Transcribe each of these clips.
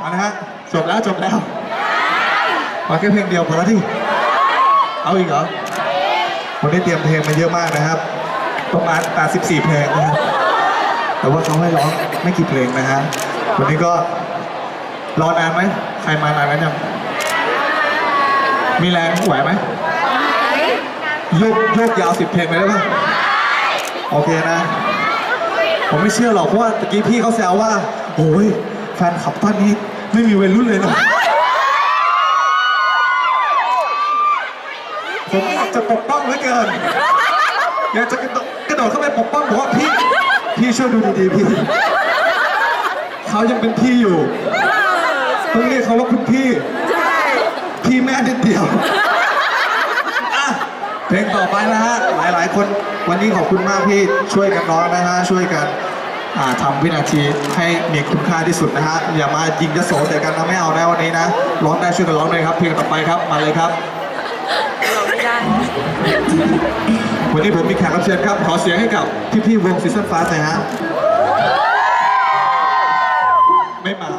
เอานะฮะจบแล้วจบแล้วมาแค่เพลงเดียวพอแล้วที่เอาอีกเหรอวันนี้เตรียมเพลงมาเยอะมากนะครับประมาณ84เพลงนะครับแต่ว่าเขาให้ร้องไม่กี่เพลงนะฮะวันนี้ก็รอนานไหมใครมานานแล้วยังมีแรงไหวไหมโยกโยกยาวสิบเพลงเลยได้ปะโอเคนะ ผมไม่เชื่อหรอกเพราะว่าตะกี้พี่เขาแซวว่าโอ้ยแฟนขับบ้านนี้ไม่มีวัยรุ่นเลยนะผมอยากจะปกป้องเหลือเกินอยากจะกระโดดกระโดดเข้าไปปกป้องบอกว่าพี่ พี่ช่วยดูดีๆพี่เขายังเป็นพี่อยู่ต้องเรียกเขาว่าคุณพี่พี่แม่นิดเดียวอะเพลงต่อไปนะฮะ หลายๆ คนวันนี้ขอบคุณมากพี่ช่วยกันร้องนะฮะ ช่วยกัน อ่าทำวินาทีให้มีคุณค่าที่สุดนะฮะอย่ามายิงยโสแต่กันนะไม่เอาแน่วันนี้นะร้องได้ช่วยกันร้องเลยครับเพลงต่อไปครับมาเลยครับวันนี้ผมมีแขกรับเชิญครับ ขอเสียงให้กับพี่ๆวงซีซั่นฟ้าหน่อยฮะไม่มา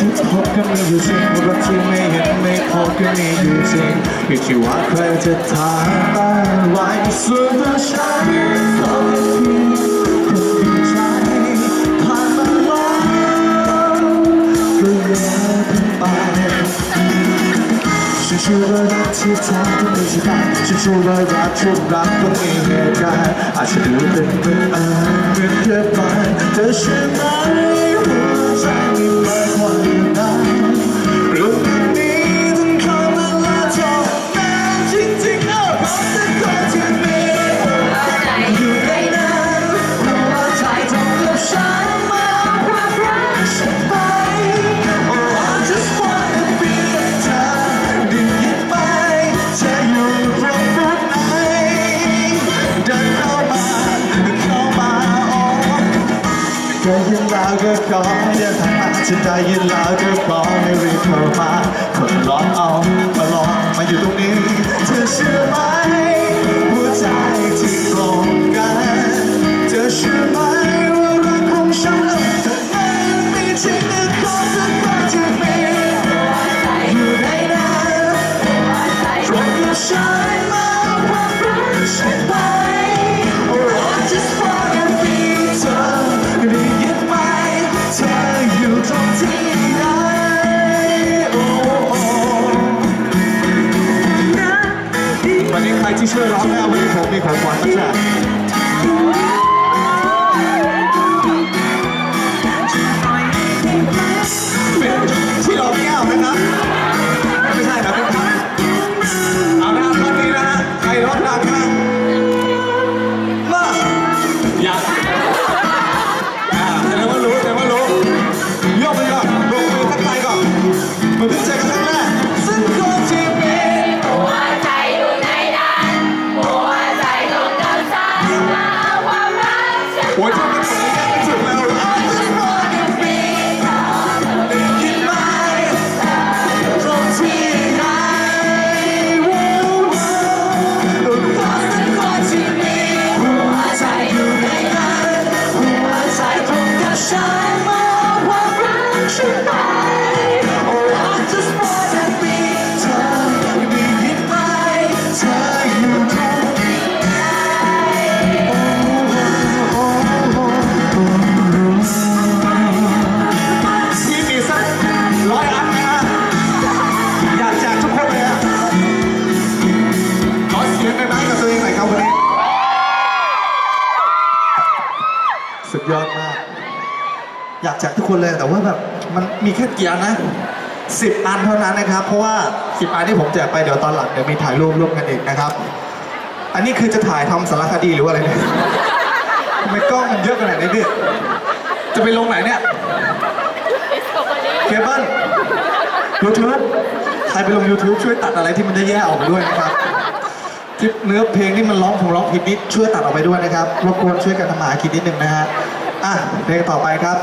ที่เห็นที่พบกันมีอยู่จริงรักที่ไม่เห็นไม่พบกันมีอยู่จริงอยู่ที่ว่าใครจะทานอะไรส่วนตัวฉันขอเป็นเพียงคนดีใจผ่านมาแล้วก็อย่าเพิ่งไปฉันเชื่อว่ารักที่แท้ต้องมีสักการฉันเชื่อว่ารักทุกรักต้องมีเหตุการณ์อาจจะดูเป็นบังเอิญเป็นแค่ฝันเธอเยินแล้วก็ขอให้เดินทางมาฉันได้ยินแล้วก็ขอให้รีบเข้ามาคนร้องเอามาลองมาอยู่ตรงนี้เธอเชื่อไหมหัวใจที่ตรงกันเธอเชื่อไหมว่ารักของฉันนั้นมีจริงหรือขอสักวันที่มีอยู่ในนั้นตรงกับฉัน มีข สุดยอดมาก อยากแจกทุกคนเลยแต่ว่าแบบมันมีแค่กี่อันนะสิบอันเท่านั้นนะครับ เพราะว่าสิบอันที่ผมแจกไปเดี๋ยวตอนหลังเดี๋ยวมีถ่ายรูปร่วมกันอีกนะครับ อันนี้คือจะถ่ายทำสารคดีหรือว่าอะไรเนี่ยทำไมกล้องมันเยอะขนาดนี้เนี่ยจะไปลงไหนเนี่ยเคเบิลยูทูบใครไปลง YouTube ช่วยตัดอะไรที่มันแย่ๆออกไปด้วยนะครับ คลิปเนื้อเพลงที่มันร้องผมร้องผิดนิดช่วยตัดออกไปด้วยนะครับรบกวนช่วยกันทำมาหากินนิดนึงนะฮะอะเพลงต่อไปครับ